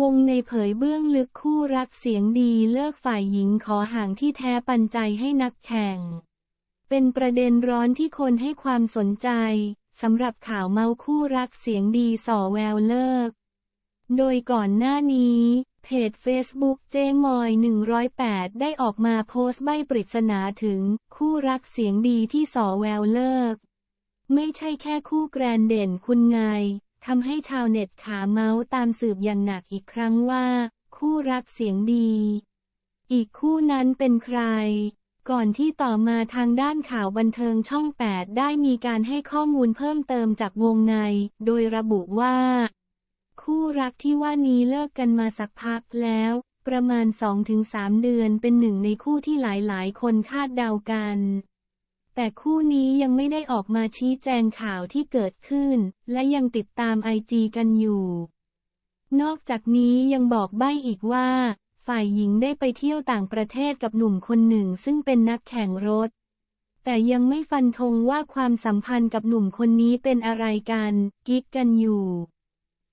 วงในเผยเบื้องลึกคู่รักเสียงดีเลิกฝ่ายหญิงขอห่างที่แท้ปันใจให้นักแข่ง เป็นประเด็นร้อนที่คนให้ความสนใจสำหรับข่าวเมาคู่รักเสียงดีส่อแววเลิก โดยก่อนหน้านี้เพจ Facebook เจมอย 108 ได้ออกมาโพสต์ใบปริศนาถึงคู่รักเสียงดีที่ส่อแววเลิก ไม่ใช่แค่คู่แกรนเด่นคุณไง ทำให้ชาวเน็ตขาเมาส์ตามสืบอย่างหนักอีกครั้งว่า คู่รักเสียงดี อีกคู่นั้นเป็นใคร ก่อนที่ต่อมาทางด้านข่าวบันเทิงช่อง 8 ได้มีการให้ข้อมูลเพิ่มเติมจากวงใน โดยระบุว่า คู่รักที่ว่านี้เลิกกันมาสักพักแล้ว ประมาณ 2-3 เดือนเป็นหนึ่งในคู่ที่หลายๆ คนคาดเดากัน แต่คู่นี้ยังไม่ได้ออกมาชี้แจงข่าวที่เกิดขึ้น และยังติดตามไอจีกันอยู่ นอกจากนี้ยังบอกใบ้อีกว่า ฝ่ายหญิงได้ไปเที่ยวต่างประเทศกับหนุ่มคนหนึ่งซึ่งเป็นนักแข่งรถ แต่ยังไม่ฟันธงว่าความสัมพันธ์กับหนุ่มคนนี้เป็นอะไรกัน กิ๊กกันอยู่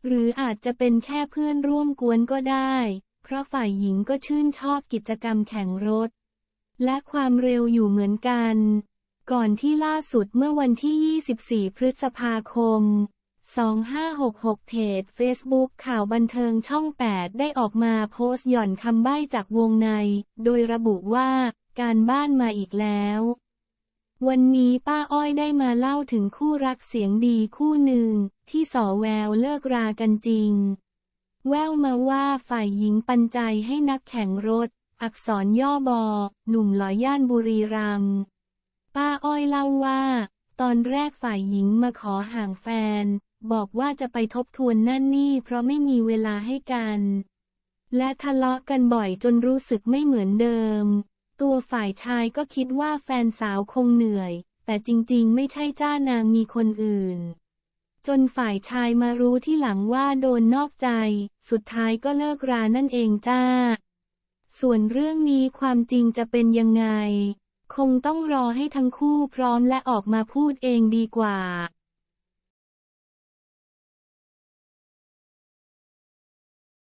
หรืออาจจะเป็นแค่เพื่อนร่วมกวนก็ได้ เพราะฝ่ายหญิงก็ชื่นชอบกิจกรรมแข่งรถ และความเร็วอยู่เหมือนกัน ก่อนที่ล่าสุดเมื่อวันที่ 24 พฤษภาคม 2566 เพจ Facebook ข่าวบันเทิงช่อง 8 ได้ออกมาโพสต์หย่อนคำใบ้จากวงใน โดยระบุว่า การบ้านมาอีกแล้ว วันนี้ป้าอ้อยได้มาเล่าถึงคู่รักเสียงดีคู่หนึ่ง ที่สอแววเลิกรากันจริง แววมาว่าฝ่ายหญิงปันใจให้นักแข่งรถ อักษรย่อบอ หนุ่มหลอย่านบุรีรัมย์ ป้าอ้อยเล่าว่า ตอนแรกฝ่ายหญิงมาขอห่างแฟน บอกว่าจะไปทบทวนนั่นนี่เพราะไม่มีเวลาให้กัน และทะเลาะกันบ่อยจนรู้สึกไม่เหมือนเดิม ตัวฝ่ายชายก็คิดว่าแฟนสาวคงเหนื่อย แต่จริงๆ ไม่ใช่จ้านางมีคนอื่น จนฝ่ายชายมารู้ที่หลังว่าโดนนอกใจ สุดท้ายก็เลิกรานั่นเองจ้า ส่วนเรื่องนี้ความจริงจะเป็นยังไง คงต้องรอให้ทั้งคู่พร้อมและออกมาพูดเองดีกว่า